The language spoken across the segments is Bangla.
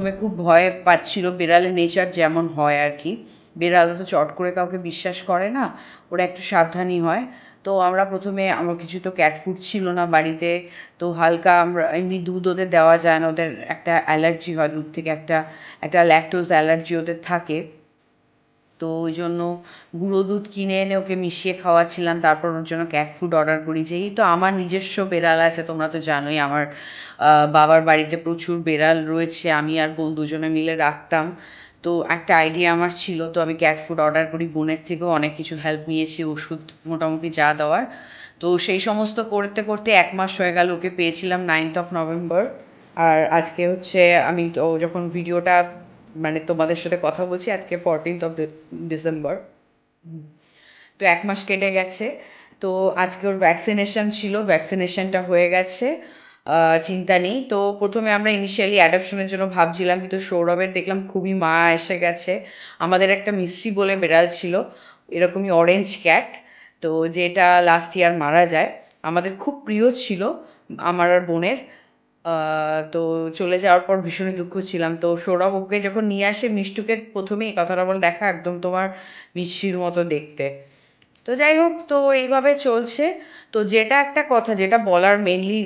প্রথমে খুব ভয় পাচ্ছিল বেড়ালের নেচার যেমন হয় আর কি। বেড়ালও তো চট করে কাউকে বিশ্বাস করে না, ওরা একটু সাবধানই হয়। তো আমরা প্রথমে, আমার কিছু তো ক্যাট ফুড ছিল না বাড়িতে, তো হালকা আমরা এমনি দুধ ওদের দেওয়া যায় না, ওদের একটা অ্যালার্জি হয়, দুধ থেকে একটা একটা ল্যাকটোজ অ্যালার্জি ওদের থাকে। তো ওই জন্য গুঁড়ো দুধ কিনে এনে ওকে মিশিয়ে খাওয়াচ্ছিলাম, তারপর ওর জন্য ক্যাট ফুড অর্ডার করি। যেহেতু আমার নিজস্ব বেড়াল আছে, তোমরা তো জানোই আমার বাবার বাড়িতে প্রচুর বেড়াল রয়েছে, আমি আর বোন দুজনে মিলে রাখতাম। তো একটা আইডিয়া আমার ছিল, তো আমি ক্যাট ফুড অর্ডার করি, বোনের থেকেও অনেক কিছু হেল্প নিয়েছি, ওষুধ মোটামুটি যা দেওয়ার। তো সেই সমস্ত করতে করতে এক মাস হয়ে গেল, ওকে পেয়েছিলাম নাইনথ অফ নভেম্বর আর আজকে হচ্ছে আমি তো যখন ভিডিওটা মানে তোমাদের সাথে কথা বলছি, আজকে ফোরটিন্থ অফ ডিসেম্বর তো এক মাস কেটে গেছে। তো আজকে ওর ভ্যাকসিনেশন ছিল ভ্যাকসিনেশনটা হয়ে গেছে চিন্তা নেই। তো প্রথমে আমরা ইনিশিয়ালি অ্যাডাপশনের জন্য ভাবছিলাম, কিন্তু সৌরভের দেখলাম খুবই মা এসে গেছে। আমাদের একটা মিস্ত্রি বলে বেড়াল ছিল, এরকমই অরেঞ্জ ক্যাট তো যেটা লাস্ট ইয়ার মারা যায়। আমাদের খুব প্রিয় ছিল, আমার আর বোনের। তো চলে যাওয়ার পর ভীষণই দুঃখ ছিলাম। তো সৌরভ ওকে যখন নিয়ে আসে, মিষ্টুকে প্রথমেই এই কথাটা বলে, দেখা একদম তোমার মিষ্টির মতো দেখতে। তো যাই হোক, তো এইভাবে চলছে। তো যেটা একটা কথা, যেটা বলার মেনলি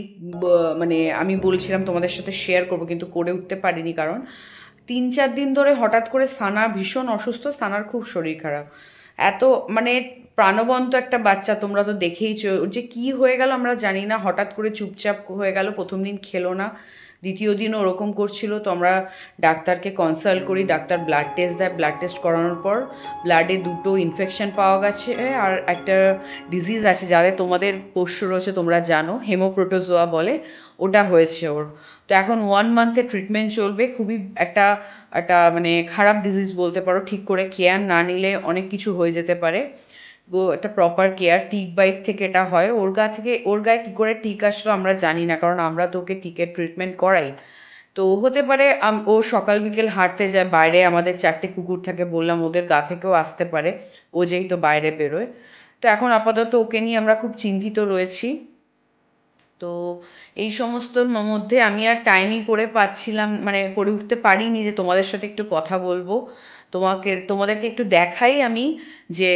মানে আমি বলছিলাম তোমাদের সাথে শেয়ার করব, কিন্তু করে উঠতে পারিনি কারণ, তিন চার দিন ধরে হঠাৎ করে সানা ভীষণ অসুস্থ, সানার খুব শরীর খারাপ। এত মানে প্রাণবন্ত একটা বাচ্চা তোমরা তো দেখেইছো। যে কি হয়ে গেল আমরা জানি না হঠাৎ করে চুপচাপ হয়ে গেল প্রথম দিন খেলো না দ্বিতীয় দিন ওরকম করছিল। তো আমরা ডাক্তারকে কনসাল্ট করি ডাক্তার ব্লাড টেস্ট দেয় ব্লাড টেস্ট করানোর পর ব্লাডে দুটো ইনফেকশন পাওয়া গেছে আর একটা ডিজিজ আছে যাদের তোমাদের পোষ্য রয়েছে তোমরা জানো হেমোপ্রোটোজোয়া বলে ওটা হয়েছে ওর। তো এখন ওয়ান মান্থে ট্রিটমেন্ট চলবে খুবই একটা একটা মানে খারাপ ডিজিজ বলতে পারো ঠিক করে কেয়ার না নিলে অনেক কিছু হয়ে যেতে পারে। একটা প্রপার কেয়ার টিক বাইট থেকে এটা হয়। ওর গা থেকে, ওর গায়ে কী করে টিক আসলো আমরা জানি না, কারণ আমরা তো ওকে টিকের ট্রিটমেন্ট করাই। তো হতে পারে ও সকাল বিকেল হাঁটতে যায়, বাইরে আমাদের চারটে কুকুর থাকে বললাম, ওদের গা থেকেও আসতে পারে। ও যেই তো বাইরে বেরোয়। তো এখন আপাতত ওকে নিয়ে আমরা খুব চিন্তিত রয়েছি। তো এই সমস্ত মধ্যে আমি আর টাইমই করে পাচ্ছিলাম মানে করে উঠতে পারিনি যে তোমাদের সাথে একটু কথা বলব। তোমাকে, তোমাদেরকে একটু দেখাই আমি যে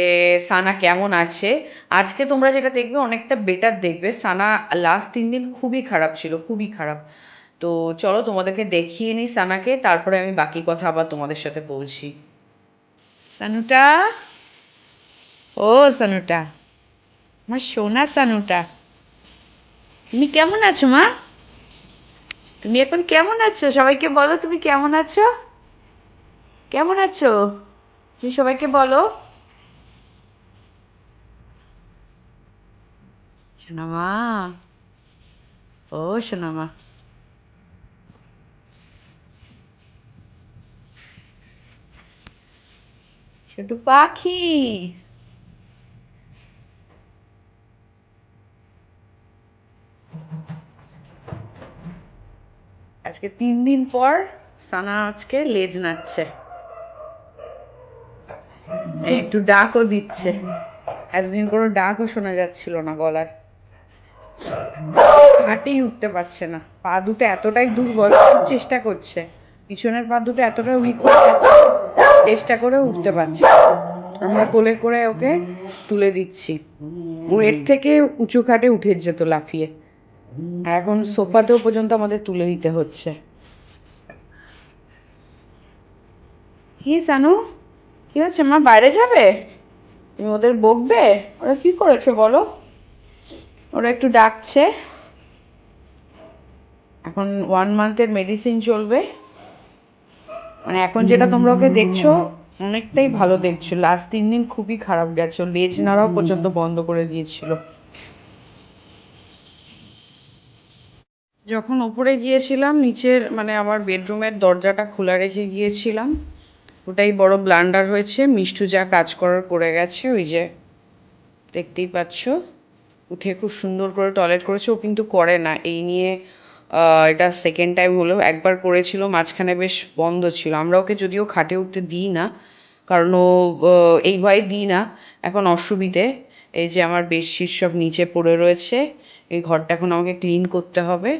সানা কেমন আছে। আজকে তোমরা যেটা দেখবে অনেকটা বেটার দেখবে। সানা লাস্ট তিন দিন খুবই খারাপ ছিল, খুবই খারাপ। তো চলো তোমাদেরকে দেখিয়ে নিই সানাকে, তারপরে আমি বাকি কথা আবার তোমাদের সাথে বলছি। সানুটা? ও সানুটা। আমার সোনা সানুটা। তুমি কেমন আছো মা? তুমি এখন কেমন আছো? সবাইকে বলো তুমি কেমন আছো? কেমন আছো? তুমি সবাইকে বলো। সোনামা। ও সোনামা। ছোট পাখি। আজকে তিন দিন পর সানা আজকে লেজ এই একটু ডাকও দিচ্ছে। এতদিন কোনো ডাকও শোনা যাচ্ছিল না গলায়। হাঁটেই উঠতে পারছে না। পা দুটো এতটাই দুর্বল, চেষ্টা করছে। পিছনের পা দুটো এতটাই উইক হয়ে গেছে চেষ্টা করে উঠতে পারছে আমরা কোলে করে ওকে তুলে দিচ্ছি। ও এর থেকে উঁচু খাটে উঠে যেত লাফিয়ে। আর এখন সোফাতেও পর্যন্ত আমাদের তুলে দিতে হচ্ছে। কি সানু? কি হচ্ছে মা? বাইরে যাবে? তুমি ওদের বকবে? ওরা কি করেছে বলো? ওরা একটু ডাকছে। এখন ওয়ান মান্থের মেডিসিন চলবে। মানে এখন যেটা তোমরা ওকে দেখছ, অনেকটাই ভালো দেখছ। লাস্ট তিন দিন খুবই খারাপ গেছে। লেজ নাড়াও পর্যন্ত বন্ধ করে দিয়েছিল। যখন ওপরে গিয়েছিলাম, নিচের মানে আমার বেডরুমের দরজাটা খোলা রেখে গিয়েছিলাম। ওটাই বড় ব্লান্ডার হয়েছে। মিষ্টু যা কাজ করার করে গেছে, ওই যে দেখতেই পাচ্ছ। উঠে খুব সুন্দর করে টয়লেট করেছে। ও কিন্তু করে না। এই নিয়ে এটা সেকেন্ড টাইম হলো। একবার করেছিল, মাঝখানে বেশ বন্ধ ছিল। আমরা ওকে যদিও খাটে উঠতে দিই না, কারণ ও এই ভয়ে দিই না। এখন অসুবিধে। এই যে আমার বেডশিট সব নিচে পড়ে রয়েছে। এই ঘরটা এখন আমাকে ক্লিন করতে হবে।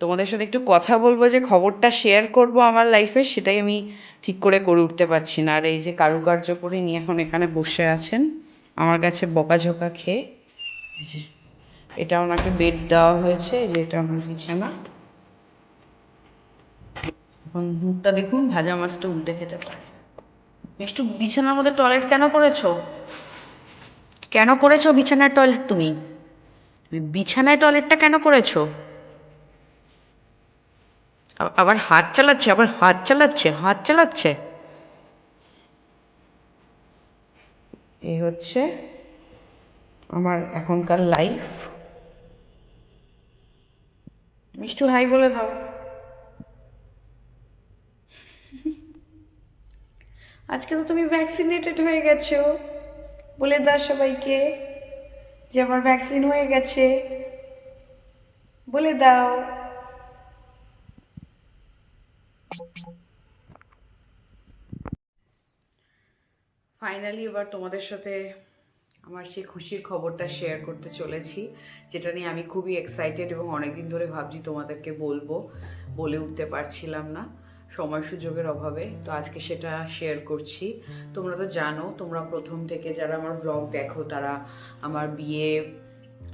তোমাদের সাথে একটু কথা বলব যে খবরটা শেয়ার করব আমার লাইফে সেটাই আমি ঠিক করে করে উঠতে পারছি না। আর এই যে কারুকার্য করে নিয়ে এখন এখানে বসে আছেন, আমার কাছে বকাঝকা খেয়ে যে এটা ওনাকে বেড দেওয়া হয়েছে যে এটা আমার বিছানা। এখন মুখটা দেখুন, ভাজা মাছটা উল্টে খেতে পারে। একটু বিছানার মধ্যে টয়লেট কেন করেছ? কেন করেছ বিছানার টয়লেট তুমি? বিছানায় টয়লেটটা কেন করেছ? আবার হাত চালাচ্ছে, আবার হাত চালাচ্ছে হাত চালাচ্ছে। এই হচ্ছে আমার এখনকার লাইফ মিষ্টু হাই বলে দাও। আজকে তো তুমি ভ্যাকসিনেটেড হয়ে গেছো। বলে দাও সবাইকে যে আমার ভ্যাকসিন হয়ে গেছে। বলে দাও। ফাইনালি এবার তোমাদের সাথে আমার সেই খুশির খবরটা শেয়ার করতে চলেছি, যেটা নিয়ে আমি খুবই এক্সাইটেড এবং অনেকদিন ধরে ভাবছি তোমাদেরকে বলব, বলে উঠতে পারছিলাম না, সময় সুযোগের অভাবে। তো আজকে সেটা শেয়ার করছি। তোমরা তো জানো, তোমরা প্রথম থেকে যারা আমার ব্লগ দেখো, তারা আমার বিয়ে,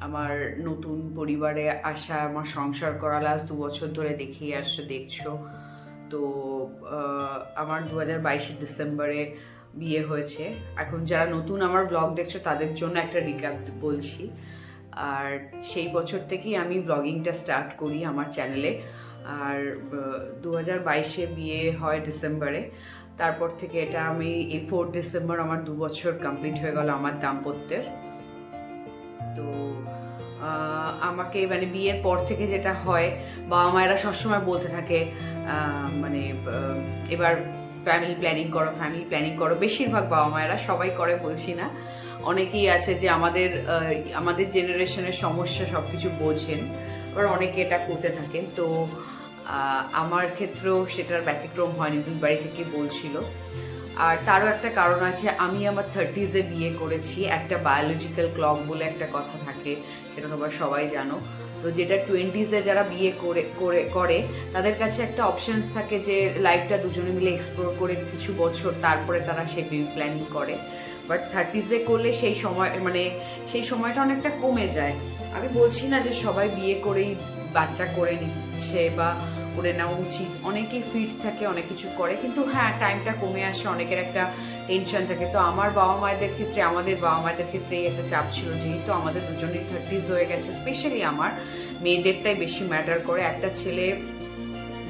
আমার নতুন পরিবারে আসা, আমার সংসার করা লাস্ট দু বছর ধরে দেখিয়ে আসছো, দেখছ। তো আমার দু হাজার বাইশের ডিসেম্বরে বিয়ে হয়েছে। এখন যারা নতুন আমার ব্লগ দেখছ, তাদের জন্য একটা রিক্যাপ বলছি। আর সেই বছর থেকেই আমি ব্লগিংটা স্টার্ট করি আমার চ্যানেলে আর দু হাজার বাইশে বিয়ে হয় ডিসেম্বরে। তারপর থেকে এটা আমি, এই ফোর্থ ডিসেম্বর আমার দু বছর কমপ্লিট হয়ে গেল আমার দাম্পত্যের। তো আমাকে মানে বিয়ের পর থেকে যেটা হয় বাবা মায়েরা সবসময় বলতে থাকে মানে এবার ফ্যামিলি প্ল্যানিং করো ফ্যামিলি প্ল্যানিং করো। বেশিরভাগ বাবা মায়েরা সবাই করে, বলছি না। অনেকেই আছে যে আমাদের আমাদের জেনারেশনের সমস্যা সব কিছু বোঝেন। আবার অনেকে এটা করতে থাকেন তো আমার ক্ষেত্রেও সেটার ব্যতিক্রম হয়নি, দুই বাড়ি থেকে বলছিল। আর তারও একটা কারণ আছে, আমি আমার থার্টিজে বিয়ে করেছি। একটা বায়োলজিক্যাল ক্লক বলে একটা কথা থাকে, সেটা তোমরা সবাই জানো। তো যেটা টোয়েন্টিজে যারা বিয়ে করে করে করে, তাদের কাছে একটা অপশনস থাকে যে লাইফটা দুজনে মিলে এক্সপ্লোর করে কিছু বছর তারপরে তারা সে প্ল্যানিং করে। বাট থার্টিজে করলে সেই সময় মানে সেই সময়টা অনেকটা কমে যায়। আমি বলছি না যে সবাই বিয়ে করেই বাচ্চা করে নিচ্ছে বা করে নেওয়া উচিত। অনেকেই ফিট থাকে, অনেক কিছু করে। কিন্তু হ্যাঁ টাইমটা কমে আসে, অনেকের একটা টেনশন থাকে। তো আমার বাবা মায়েদের ক্ষেত্রে, আমাদের বাবা মায়েদের ক্ষেত্রে একটা চাপ ছিল, যেহেতু আমাদের দুজনেই থার্টিজ হয়ে গেছে স্পেশালি আমার। মেয়েদেরটাই বেশি ম্যাটার করে। একটা ছেলে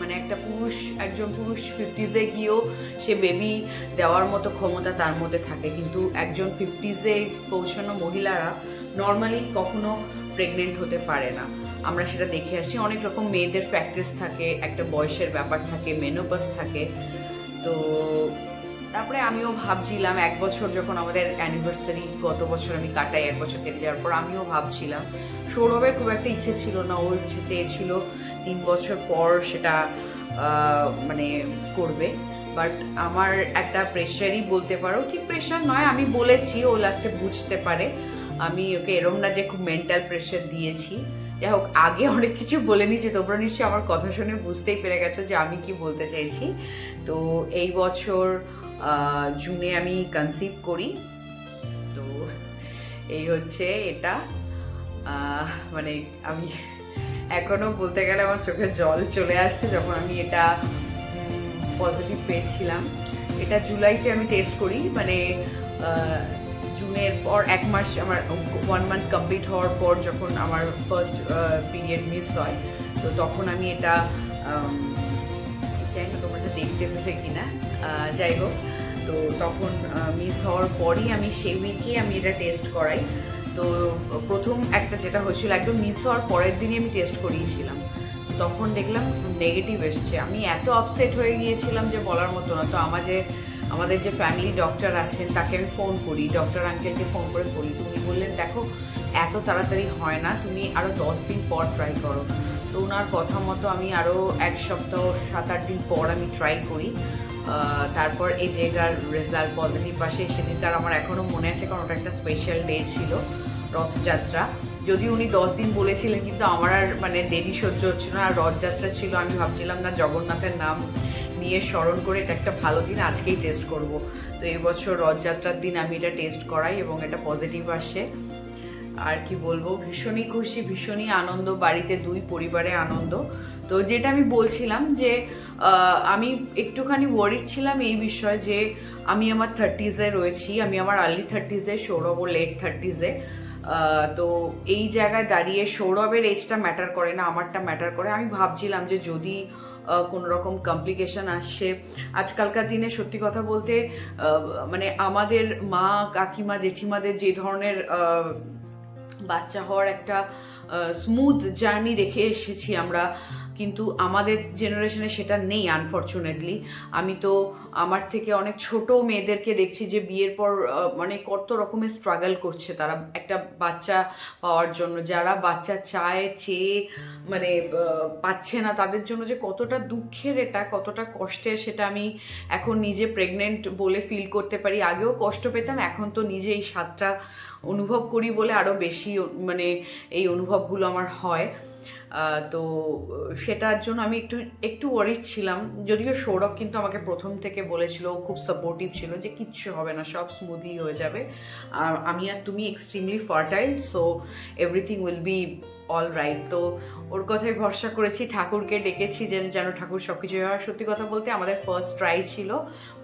মানে একটা পুরুষ, একজন পুরুষ ফিফটিজে গিয়েও সে বেবি দেওয়ার মতো ক্ষমতা তার মধ্যে থাকে। কিন্তু একজন ফিফটিজে পৌঁছানো মহিলারা নর্মালি কখনো প্রেগনেন্ট হতে পারে না। আমরা সেটা দেখে আসছি অনেক রকম মেয়েদের প্র্যাকটিস থাকে, একটা বয়সের ব্যাপার থাকে মেনোপাস থাকে। তো তারপরে আমিও ভাবছিলাম, এক বছর যখন আমাদের অ্যানিভার্সারি গত বছর আমি কাটাই, এক বছর কেটে যাওয়ার পর আমিও ভাবছিলাম। সৌরভের খুব একটা ইচ্ছে ছিল না, ও ইচ্ছে চেয়েছিল তিন বছর পর সেটা মানে করবে। বাট আমার একটা প্রেশারই বলতে পারো কি প্রেশার নয়, আমি বলেছি, ও লাস্টে বুঝতে পারে। আমি ওকে এরম না যে খুব মেন্টাল প্রেশার দিয়েছি। যাই হোক, আগে অনেক কিছু বলে নিয়েছি, তোমরা নিশ্চয়ই আমার কথা শুনে বুঝতেই পেরে গেছো যে আমি কি বলতে চাইছি তো এই বছর জুনে আমি কনসিভ করি। তো এই হচ্ছে এটা। মানে আমি এখনও বলতে গেলে আমার চোখে জল চলে আসছে যখন আমি এটা পজিটিভ পেয়েছিলাম। এটা জুলাইতে আমি টেস্ট করি। মানে জুনের পর এক মাস আমার ওয়ান মান্থ কমপ্লিট হওয়ার পর যখন আমার ফার্স্ট পিরিয়ড মিস হয়, তো তখন আমি এটা জানি দেখতে পেলে কিনা। যাই হোক। তো তখন মিস হওয়ার পরই আমি সেই উইকে আমি এটা টেস্ট করাই। তো প্রথম একটা যেটা হয়েছিল, একদম মিস হওয়ার পরের দিনই আমি টেস্ট করিয়েছিলাম। তখন দেখলাম নেগেটিভ এসছে। আমি এত আপসেট হয়ে গিয়েছিলাম যে বলার মতো না। তো আমার যে, আমাদের যে ফ্যামিলি ডক্টর আছেন, তাকে আমি ফোন করি। ডক্টর আঙ্কেলকে ফোন করে বলি, তুমি বললেন, দেখো, এত তাড়াতাড়ি হয় না, তুমি আরও দশ দিন পর ট্রাই করো। তো ওনার কথা মতো আমি আরও এক সপ্তাহ, সাত আট দিন পর আমি ট্রাই করি। তারপর এই এটার রেজাল্ট পজিটিভ আসে সেদিনকার আমার এখনও মনে আছে, কারণ ওটা একটা স্পেশাল ডে ছিল রথযাত্রা। যদি উনি দশ দিন বলেছিলেন, কিন্তু আমার আর মানে দেরি সহ্য হচ্ছিল না। আর রথযাত্রা ছিল, আমি ভাবছিলাম, না, জগন্নাথের নাম নিয়ে স্মরণ করে এটা একটা ভালো দিন, আজকেই টেস্ট করব। তো এবছর রথযাত্রার দিন আমি এটা টেস্ট করাই এবং এটা পজিটিভ আসে। আর কি বলব, ভীষণই খুশি, ভীষণই আনন্দ, বাড়িতে দুই পরিবারে আনন্দ। তো যেটা আমি বলছিলাম যে আমি একটুখানি ওয়ারিড ছিলাম এই বিষয়ে যে, আমি আমার থার্টিজে রয়েছি, আমি আমার আর্লি থার্টিজে সৌরভ ও লেট থার্টিজে তো এই জায়গায় দাঁড়িয়ে সৌরভের এজটা ম্যাটার করে না, আমারটা ম্যাটার করে। আমি ভাবছিলাম যে যদি কোনো রকম কমপ্লিকেশন আসছে আজকালকার দিনে সত্যি কথা বলতে মানে আমাদের মা, কাকিমা, জেঠিমাদের যে ধরনের বাচ্চা হওয়ার একটা স্মুথ জার্নি দেখে এসেছি আমরা। কিন্তু আমাদের জেনারেশনে সেটা নেই আনফর্চুনেটলি আমি তো আমার থেকে অনেক ছোট মেয়েদেরকে দেখছি যে বিয়ের পর মানে কত রকমের স্ট্রাগল করছে তারা। একটা বাচ্চা পাওয়ার জন্য, যারা বাচ্চা চায়, চেয়ে মানে পাচ্ছে না তাদের জন্য যে কতটা দুঃখের এটা, কতটা কষ্টের সেটা আমি এখন নিজে প্রেগনেন্ট বলে ফিল করতে পারি। আগেও কষ্ট পেতাম, এখন তো নিজে এই স্বাদটা অনুভব করি বলে আরও বেশি মানে এই অনুভবগুলো আমার হয়। তো সেটার জন্য আমি একটু একটু ওয়ারিড ছিলাম। যদিও সৌরভ কিন্তু আমাকে প্রথম থেকে বলেছিল খুব সাপোর্টিভ ছিল যে কিচ্ছু হবে না, সব স্মুথই হয়ে যাবে। আর আমি আর তুমি extremely fertile so everything will be all right তো ওর কথায় ভরসা করেছি, ঠাকুরকে ডেকেছি যেন যেন ঠাকুর সব কিছু সত্যি কথা বলতে আমাদের ফার্স্ট ট্রাই ছিল।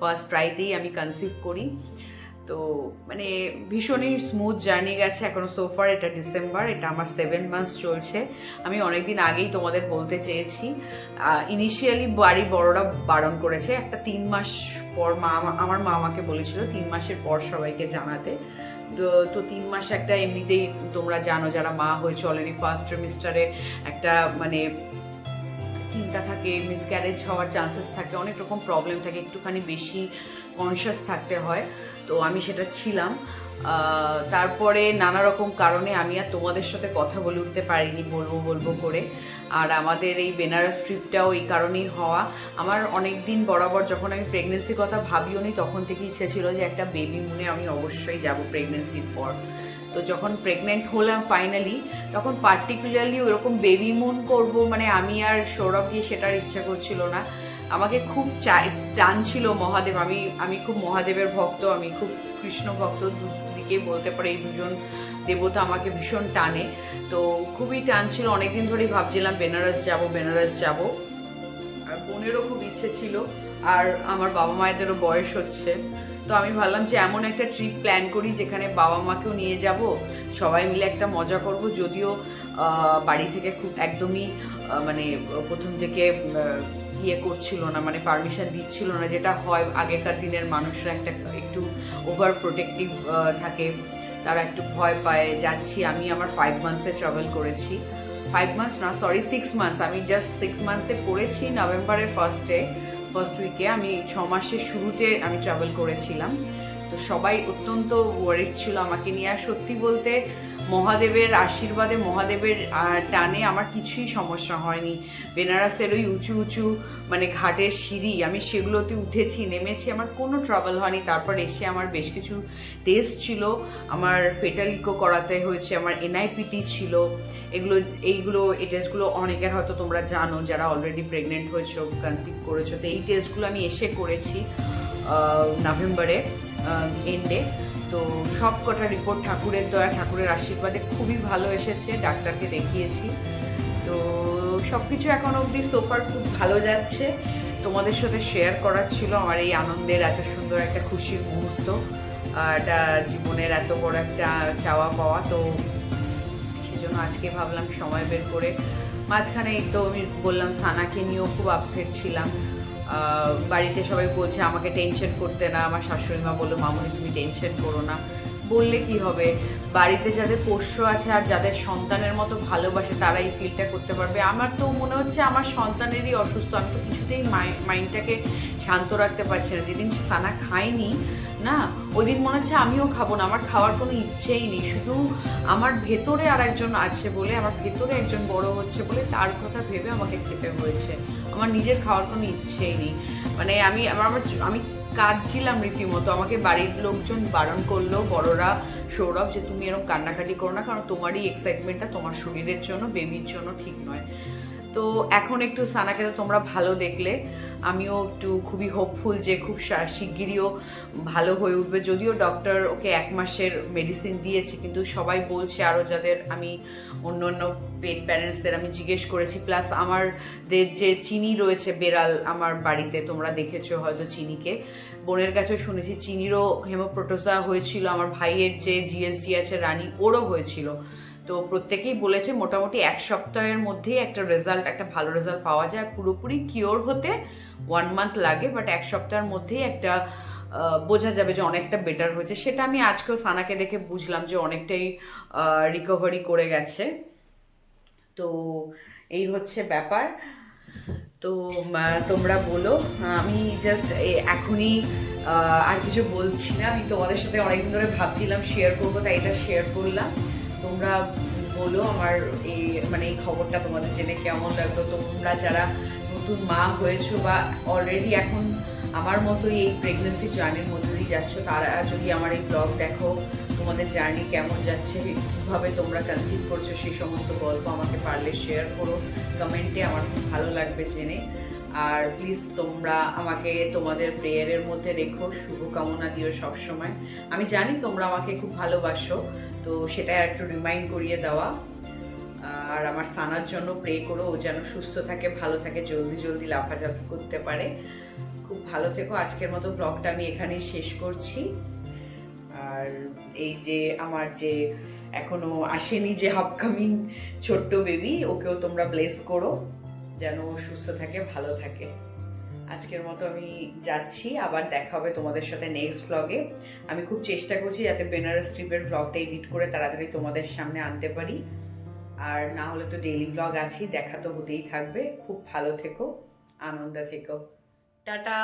ফার্স্ট ট্রাইতেই আমি কনসিভ করি। তো মানে ভীষণই স্মুথ জার্নি গেছে এখনও সোফার এটা ডিসেম্বর এটা আমার সেভেন মান্থস চলছে। আমি অনেকদিন আগেই তোমাদের বলতে চেয়েছি। ইনিশিয়ালি বাড়ি বড়রা বারণ করেছে। একটা তিন মাস পর মা, আমার মা আমাকে বলেছিল, তিন মাসের পর সবাইকে জানাতে। তো- তিন মাস একটা এমনিতেই তোমরা জানো যারা মা হয়েছে অলরেডি ফার্স্ট ট্রিমিস্টারে একটা মানে চিন্তা থাকে মিসক্যারেজ হওয়ার চান্সেস থাকে, অনেক রকম প্রবলেম থাকে, একটুখানি বেশি কনসিয়াস থাকতে হয়। তো আমি সেটা ছিলাম। তারপরে নানা রকম কারণে আমি আর তোমাদের সাথে কথা বলে উঠতে পারিনি, বলব বলব করে। আর আমাদের এই বেনারস ট্রিপটাও এই কারণেই হওয়া। আমার অনেক দিন বরাবর যখন আমি প্রেগনেন্সির কথা ভাবিও নি তখন থেকে ইচ্ছে ছিল যে একটা বেবি মুনে আমি অবশ্যই যাব প্রেগনেন্সির পর। তো যখন প্রেগনেন্ট হলাম ফাইনালি তখন পার্টিকুলারলি ওরকম বেবি মুন করব মানে আমি আর সৌরভ গিয়ে সেটার ইচ্ছা করছিল না। আমাকে খুব চাই টান ছিল মহাদেব। আমি আমি খুব মহাদেবের ভক্ত, আমি খুব কৃষ্ণ ভক্ত, দুদিকে বলতে পারি এই দুজন দেবতা আমাকে ভীষণ টানে। তো খুবই টান ছিল অনেকদিন ধরেই ভাবছিলাম, বেনারস যাব বেনারস যাব। আর বোনেরও খুব ইচ্ছে ছিল। আর আমার বাবা মায়েদেরও বয়স হচ্ছে। তো আমি ভাবলাম যে এমন একটা ট্রিপ প্ল্যান করি যেখানে বাবা মাকেও নিয়ে যাব। সবাই মিলে একটা মজা করব। যদিও বাড়ি থেকে খুব একদমই মানে প্রথম থেকে ইয়ে করছিল না মানে পারমিশন দিচ্ছিল না যেটা হয় আগেকার দিনের মানুষরা একটা একটু ওভার প্রোটেক্টিভ থাকে। তারা একটু ভয় পায়, যাচ্ছি। আমি আমার ফাইভ মান্থসে ট্রাভেল করেছি। ফাইভ মান্থস না সরি সিক্স মান্থস আমি জাস্ট সিক্স মান্থসে করেছি নভেম্বরের ফার্স্টে ফার্স্ট উইকে আমি ছ মাসের শুরুতে আমি ট্রাভেল করেছিলাম। তো সবাই অত্যন্ত ওয়ারিড ছিল আমাকে নিয়ে। আর সত্যি বলতে, মহাদেবের আশীর্বাদে, মহাদেবের টানে আমার কিছুই সমস্যা হয়নি। বেনারসের ওই উঁচু উঁচু মানে ঘাটের সিঁড়ি, আমি সেগুলোতে উঠেছি, নেমেছি। আমার কোনো ট্রাভেল হয়নি। তারপর এসে আমার বেশ কিছু টেস্ট ছিল। আমার ফেটালিকো করাতে হয়েছে। আমার এনআইপিটি ছিল। এগুলো, এইগুলো, এই টেস্টগুলো অনেকের হয়তো তোমরা জানো যারা অলরেডি প্রেগনেন্ট হয়েছো কনসিভ করেছ। তো এই টেস্টগুলো আমি এসে করেছি নভেম্বরে এন্ডে তো সব কটা রিপোর্ট ঠাকুরের দয়া, ঠাকুরের আশীর্বাদে খুবই ভালো এসেছে, ডাক্তারকে দেখিয়েছি। তো সব কিছু এখন অবধি সোফার খুব ভালো যাচ্ছে। তোমাদের সাথে শেয়ার করার ছিল আমার এই আনন্দের এত সুন্দর একটা খুশির মুহূর্ত এটা জীবনের এত বড় একটা চাওয়া পাওয়া। তো সেজন্য আজকে ভাবলাম সময় বের করে মাঝখানে তো আমি বললাম সানাকে নিয়েও খুব আপসেট ছিলাম। বাড়িতে সবাই বলছে, আমাকে টেনশন করতে না। আমার শাশুড়ি মা বলল, মামুনি, তুমি টেনশন করো না। বললে কি হবে? বাড়িতে যাদের পোষ্য আছে আর যাদের সন্তানের মতো ভালোবাসে তারা এই ফিলটা করতে পারবে। আমার তো মনে হচ্ছে আমার সন্তানেরই অসুস্থ। আমি তো কিছুতেই মাইন্ডটাকে শান্ত রাখতে পারছি না। যেদিন সানা খায়নি, না ওই দিন মনে হচ্ছে আমিও খাব না। আমার খাওয়ার কোনো ইচ্ছেই নেই। শুধু আমার ভেতরে আর একজন আছে বলে, আমার ভেতরে একজন বড় হচ্ছে বলে তার কথা ভেবে আমাকে খেতে হয়েছে। আমার নিজের খাওয়ার কোনো ইচ্ছেই নেই। মানে আমি, আমার আমার, আমি কাঁদছিলাম রীতিমতো। আমাকে বাড়ির লোকজন বারণ করল, বড়রা, সৌরভ, যে তুমি এরকম কান্নাকাটি করো না, কারণ তোমারই এক্সাইটমেন্টটা তোমার শরীরের জন্য বেবির জন্য ঠিক নয়। তো এখন একটু সানাকে তো তোমরা ভালো দেখলে। আমিও একটু খুবই হোপফুল যে খুব শা- শিগগিরইও ভালো হয়ে উঠবে। যদিও ডক্টর ওকে এক মাসের মেডিসিন দিয়েছে, কিন্তু সবাই বলছে আরও যাদের আমি অন্য অন্য পেট প্যারেন্টসদের আমি জিজ্ঞেস করেছি। প্লাস আমার যে চিনি রয়েছে বেড়াল আমার বাড়িতে, তোমরা দেখেছ হয়তো চিনিকে। বোনের কাছেও শুনেছি, চিনিরও হেমোপ্রোটোজা হয়েছিল। আমার ভাইয়ের যে জিএসডি আছে, রানী, ওরও হয়েছিল। তো প্রত্যেকেই বলেছে মোটামুটি এক সপ্তাহের মধ্যেই একটা রেজাল্ট একটা ভালো রেজাল্ট পাওয়া যায়। পুরোপুরি কিওর হতে ওয়ান মান্থ লাগে বাট এক সপ্তাহের মধ্যেই একটা বোঝা যাবে যে অনেকটা বেটার হয়েছে। সেটা আমি আজকেও সানাকে দেখে বুঝলাম যে অনেকটাই রিকভারি করে গেছে। তো এই হচ্ছে ব্যাপার। তো তোমরা বলো আমি জাস্ট এখনই আর কিছু বলছি না। আমি তোমাদের সাথে অনেকদিন ধরে ভাবছিলাম শেয়ার করব, তাই এটা শেয়ার করলাম। তোমরা বলো আমার এই মানে এই খবরটা তোমাদের জেনে কেমন লাগল? তোমরা যারা নতুন মা হয়েছো বা অলরেডি এখন আমার মতোই এই প্রেগনেন্সি জার্নির মধ্যে দিয়ে যাচ্ছ, তারা যদি আমার এই ব্লগ দেখো, তোমাদের জার্নি কেমন যাচ্ছে, কীভাবে তোমরা কনসিভ করছ, সেই সমস্ত গল্প আমাকে পারলে শেয়ার করো। কমেন্টে আমার খুব ভালো লাগবে জেনে। আর প্লিজ তোমরা আমাকে তোমাদের প্রেয়ারের মধ্যে রেখো, শুভকামনা দিও সবসময়। আমি জানি তোমরা আমাকে খুব ভালোবাসো, তো সেটা একটু রিমাইন্ড করিয়ে দেওয়া। আর আমার সানার জন্য প্রে করো, ও যেন সুস্থ থাকে, ভালো থাকে, জলদি জলদি লাফাঝাফি করতে পারে। খুব ভালো থেকো, আজকের মতো ব্লগটা আমি এখানেই শেষ করছি। আর এই যে আমার যে এখনও আসেনি যে আপকামিং ছোট্ট বেবি ওকেও তোমরা ব্লেস করো। যেন সুস্থ থাকে, ভালো থাকে। আজকের মতো আমি যাচ্ছি, আবার দেখা হবে তোমাদের সাথে নেক্সট ব্লগে আমি খুব চেষ্টা করছি যাতে বেনারস ট্রিপের ব্লগটা এডিট করে তাড়াতাড়ি তোমাদের সামনে আনতে পারি। আর না হলে তো ডেইলি ব্লগ আছি দেখা তো হতেই থাকবে। খুব ভালো থেকো, আনন্দে থেকো। টাটা!